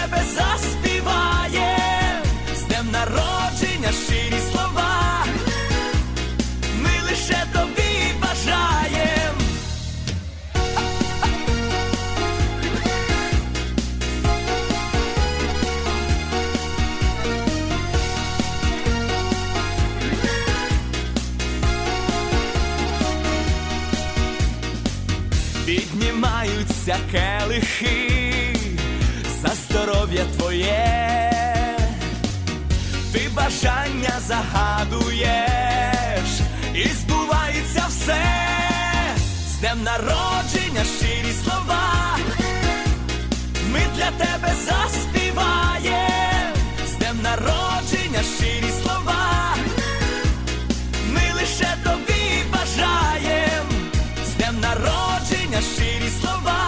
тебе заспіваєм, з днем народження щирі слова, ми лише тобі бажаєм. Піднімаються келихи здоров'я твоє, ти бажання загадуєш, і збувається все, з днем народження щирі слова, ми для тебе заспіваєм, з днем народження щирі слова, ми лише тобі бажаєм, з днем народження щирі слова,